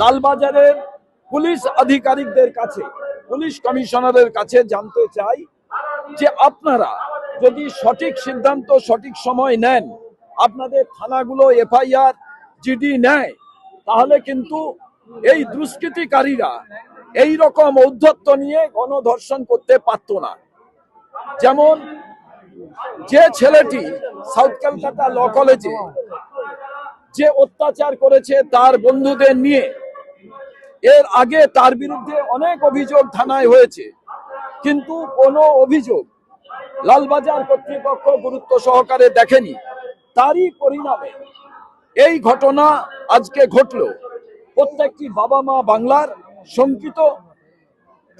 লালবাজারের police আধিকারিকদের কাছে, police কমিশনারের কাছে জানতে চাই যে আপনারা যদি সঠিক সিদ্ধান্ত, সঠিক সময় নেন, আপনাদের থানাগুলো এফআইআর, জিডি নেয়, তাহলে কিন্তু এই দুষ্কৃতিকারীরা এই রকম ঔদ্ধত্য নিয়ে গণধর্ষণ করতে পারতো না। যেমন যে ছেলেটি সাউথ কলকাতা ল কলেজে যে অত্যাচার করেছে তার বন্ধুদের নিয়ে। এর আগে তার বিরুদ্ধে অনেক অভিযোগ থানায় হয়েছে। কিন্তু কোনো অভিযোগ লালবাজার কর্তৃপক্ষ গুরুত্ব সহকারে দেখেনি। তারই পরিণামে এই ঘটনা আজকে ঘটলো। প্রত্যেকটি বাবা মা বাংলার শঙ্কিত।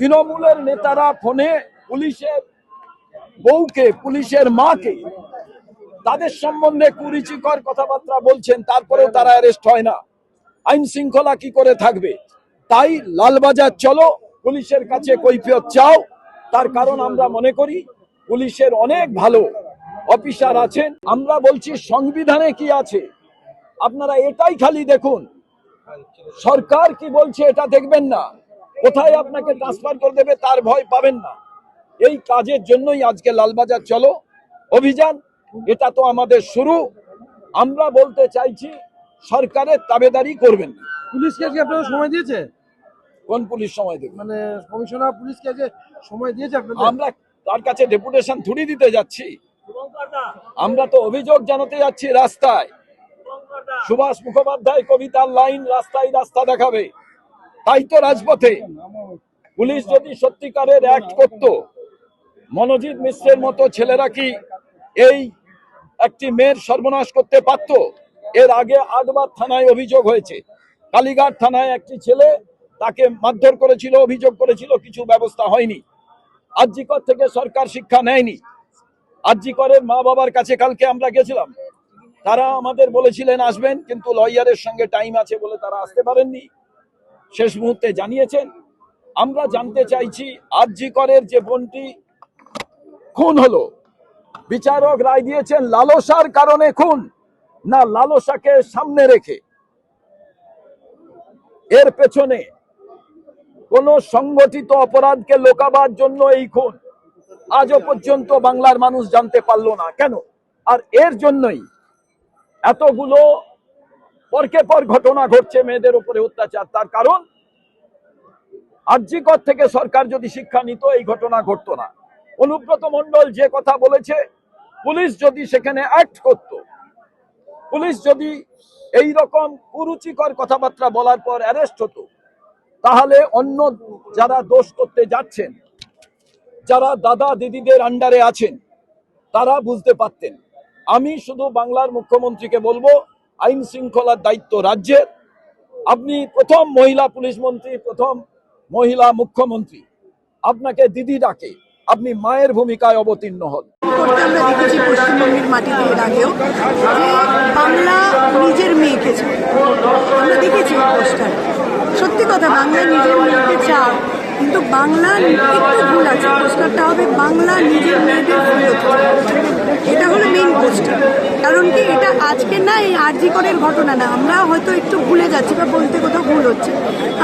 তৃণমূলের নেতারা ফোনে পুলিশের বউকে, পুলিশের মাকে তাদের সম্বন্ধে কুরুচিকর কথাবার্তা বলছেন, তারপরেও তারা অ্যারেস্ট হয় না। আইন শৃঙ্খলা কি করে থাকবে? তাই লালবাজার চলো, পুলিশের কাছে কৈফিয়ত চাও। তার কারণ আমরা মনে করি, পুলিশের অনেক ভালো অফিসার আছেন। আমরা বলছি, সংবিধানে কি আছে? আপনারা এটাই খালি দেখুন। সরকার কি বলছে এটা দেখবেন না। কোথায় আপনাকে ট্রান্সফার করে দেবে তার ভয় পাবেন না। এই কাজের জন্যই আজকে লালবাজার চলো। অভিযান এটা তো আমাদের শুরু। আমরা বলতে চাইছি সরকারের তাবেদারি করবেন। পুলিশকে আজকে আপনাদের সময় দিয়েছে? কোন পুলিশ সময় দেবে? মানে কমিশনার পুলিশকে আজকে সময় দিয়েছে আপনাদের? আমরা তার কাছে ডেপুটেশন থুড়ি দিতে যাচ্ছি। আমরা তো অভিযোগ জানাতে যাচ্ছি রাস্তায়। সুভাষ মুখোপাধ্যায় কবিতার লাইন রাস্তায় রাস্তা দেখাবে। তাই তো রাজপথে। পুলিশ যদি সত্যিকারের অ্যাক্ট করত মনোজিৎ মিশ্রের মতো ছেলেরা কি এই একটি মেয়ের সর্বনাশ করতে পারত। এর আগে আটবার থানায় অভিযোগ হয়েছে। কালীঘাট থানায় একটি ছেলে তাকে মারধর করেছিল, অভিযোগ করেছিল, কিছু ব্যবস্থা হয়নি। আরজিকর থেকে সরকার শিক্ষা নেয়নি। আরজিকরের মা বাবার কাছে কালকে আমরা গেছিলাম। তারা আমাদের বলেছিলেন, আসবেন। কিন্তু লয়ারের সঙ্গে টাইম আছে বলে তারা আসতে পারেননি। শেষ মুহূর্তে জানিয়েছেন, আমরা জানতে চাইছি, আরজিকরের যে বোনটি খুন হলো বিচারক রায় দিয়েছেন লালসার কারণে খুন। না, লালসাকে সামনে রেখে। এর পেছনে কোন সংগঠিত অপরাধকে লোকাবার জন্য এই খুন আজও পর্যন্ত বাংলার মানুষ জানতে পারল না। কেন? আর এর জন্যই এতগুলো পরকে পর ঘটনা ঘটছে মেয়েদের উপরে অত্যাচার। তার কারণ আর্যিকর থেকে সরকার যদি শিক্ষা নিত, এই ঘটনা ঘটতো না। অনুব্রত মন্ডল যে কথা বলেছে, পুলিশ যদি সেখানে অ্যাক্ট করত, পুলিশ যদি এই রকম কুরুচিকর কথাবার্তা বলার পর অ্যারেস্ট হতো, তাহলে অন্য যারা দোষ করতে যাচ্ছেন, যারা দাদা দিদিদের আন্ডারে আছেন, তারা বুঝতে পারতেন। আমি শুধু বাংলার মুখ্যমন্ত্রীকে বলব, আইন শৃঙ্খলার দায়িত্ব রাজ্যের। আপনি প্রথম মহিলা পুলিশ মন্ত্রী, প্রথম মহিলা মুখ্যমন্ত্রী। আপনাকে দিদি ডাকে। আপনি মায়ের ভূমিকায় অবতীর্ণ হন। করতে আমরা দেখেছি পশ্চিমবঙ্গের মাটিতে এর আগেও বাংলা নিজের মেয়েকে চায়। আমরা দেখেছি পোস্টার। সত্যি কথা, বাংলা নিজের মেয়েকে চায়, কিন্তু বাংলা একটু ভুল আছে। পোস্টারটা হবে, বাংলা নিজের মেয়েদের ফিরত এটা হলো মেইন পোস্টার কারণ কি, এটা আজকে না এই আরজি করের ঘটনা না। আমরা হয়তো একটু ভুলে যাচ্ছি বা বলতে কোথাও ভুল হচ্ছে।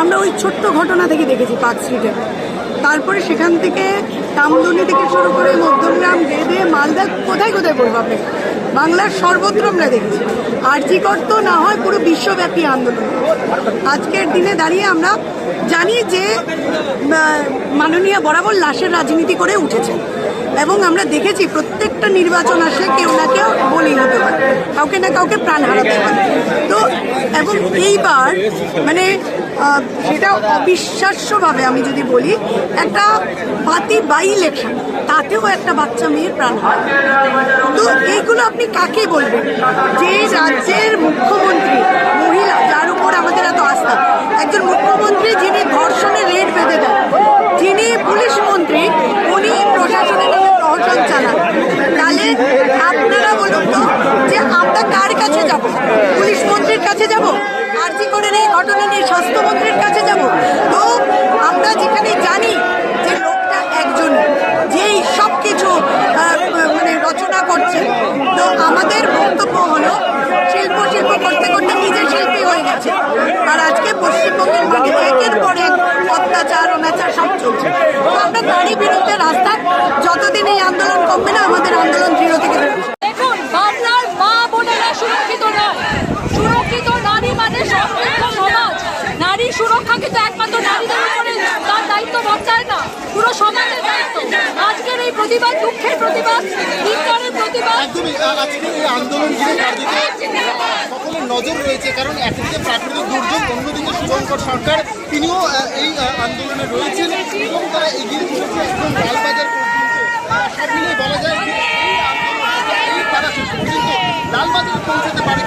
আমরা ওই ছোট্ট ঘটনা থেকে দেখেছি পার্ক স্ট্রিটে তারপরে সেখান থেকে কামদুনি থেকে শুরু করে মধ্যমগ্রাম বেদে মালদা, কোথায় কোথায় প্রভাব পেল বাংলার সর্বত্র আমরা দেখেছি। আর্জিকর তো না হয় পুরো বিশ্বব্যাপী আন্দোলন। আজকের দিনে দাঁড়িয়ে আমরা জানি যে মাননীয় বরাবর লাশের রাজনীতি করে উঠেছে এবং আমরা দেখেছি প্রত্যেকটা নির্বাচন আসে কেউ না কেউ কাউকে না কাউকে প্রাণ হারাতে পারে তো এবং এইবার মানে সেটা অবিশ্বাস্যভাবে আমি যদি বলি, একটা বাতি বাই লেখা, তাতেও একটা বাচ্চা মেয়ের প্রাণ হয় তো এইগুলো আপনি কাকে বলবেন? যে রাজ্যের মুখ্যমন্ত্রী, মহিলা, যার উপর আমাদের এত আস্থা। একজন মুখ্যমন্ত্রী যিনি ধর্ষণের রেট দেন যিনি পুলিশ মন্ত্রী উনি প্রশাসনের নামে প্রহসন চালান তাহলে আপনারা বলুন তো যে আমরা কার কাছে যাব পুলিশ মন্ত্রীর কাছে যাব এই ঘটনা নিয়ে স্বাস্থ্যমন্ত্রীর কাছে যাব। তো আমরা যেখানে জানি যে লোকটা একজন যেই সব কিছু মানে রচনা করছে, তো আমাদের বক্তব্য হলো শিল্প শিল্প করতে করতে নিজে শিল্পী হয়ে গেছে। আর আজকে পশ্চিমবঙ্গের একের পর এক অত্যাচার অনাচার সব চলছে। তো আমরা তারই বিরুদ্ধে রাস্তায় যতদিন এই আন্দোলন কমবে না, আমাদের আন্দোলন দৃঢ় থেকে যাবে। দেখুন বাংলার মা বোনেরা সুরক্ষিত নয় সুরক্ষিত নারী মানে সমৃদ্ধ সমাজ নারী সুরক্ষা কিন্তু একমাত্র নারীদের উপরে তার দায়িত্ব বর্তায় না, পুরো সমাজের দায়িত্ব। আজকের এই প্রতিবাদ, দুঃখের প্রতিবাদ চিন্তারের প্রতিবাদ। একদমই, আ- এই আন্দোলন সকলের নজর রয়েছে, কারণ একদিকে প্রাকৃতিক দুর্যোগ, অন্যদিকে শুভঙ্কর সরকার, তিনিও এই আন্দোলনে রয়েছেন এবং তারা এগিয়ে চলেছে একদম লালবাজার পর্যন্ত সব মিলিয়ে বলা যায় তারা শেষ পর্যন্ত লালবাজার পৌঁছাতে পারে